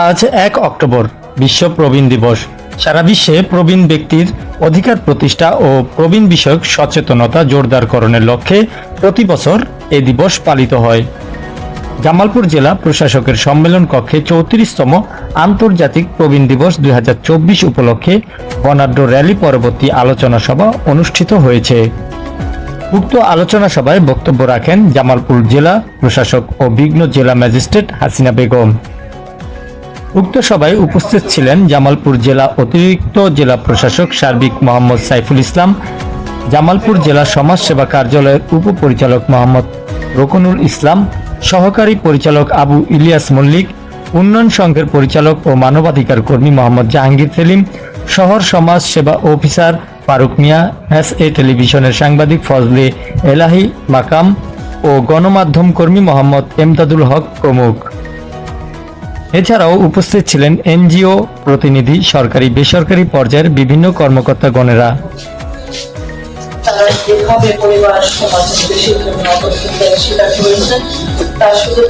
আজ এক অক্টোবর, বিশ্ব প্রবীণ দিবস। সারা বিশ্বে প্রবীণ ব্যক্তির অধিকার প্রতিষ্ঠা ও প্রবীণ বিষয়ক সচেতনতা জোরদারকরণের লক্ষ্যে প্রতি বছর এ দিবস পালিত হয়। জামালপুর জেলা প্রশাসকের সম্মেলন কক্ষে চৌত্রিশতম আন্তর্জাতিক প্রবীণ দিবস দুই হাজার চব্বিশ উপলক্ষে বর্ণাঢ্য র্যালি পরবর্তী আলোচনা সভা অনুষ্ঠিত হয়েছে। উক্ত আলোচনা সভায় বক্তব্য রাখেন জামালপুর জেলা প্রশাসক ও বিঘ্ন জেলা ম্যাজিস্ট্রেট হাসিনা বেগম। উক্ত সভায় উপস্থিত ছিলেন জামালপুর জেলা অতিরিক্ত জেলা প্রশাসক সার্বিক মোহাম্মদ সাইফুল ইসলাম, জামালপুর জেলা সমাজ সেবা কার্যালয়ের উপপরিচালক মোহাম্মদ রকনুল ইসলাম, সহকারী পরিচালক আবু ইলিয়াস মল্লিক, উন্নয়ন সংঘের পরিচালক ও মানবাধিকার কর্মী মোহাম্মদ জাহাঙ্গীর সেলিম, শহর সমাজ সেবা officer Faruk Mia, S A টেলিভিশনের সাংবাদিক ফজলে এলাহি মাকাম ও গণমাধ্যম কর্মী মোহাম্মদ এমদাদুল হক প্রমুখ। এছাড়াও উপস্থিত ছিলেন এনজিও, প্রতিনিধি, সরকারি, বেসরকারি পর্যায়ের বিভিন্ন কর্মকর্তাগণেরা তারা পরিবার সমাজ জন্য সেটা করেছেন, তার শুধু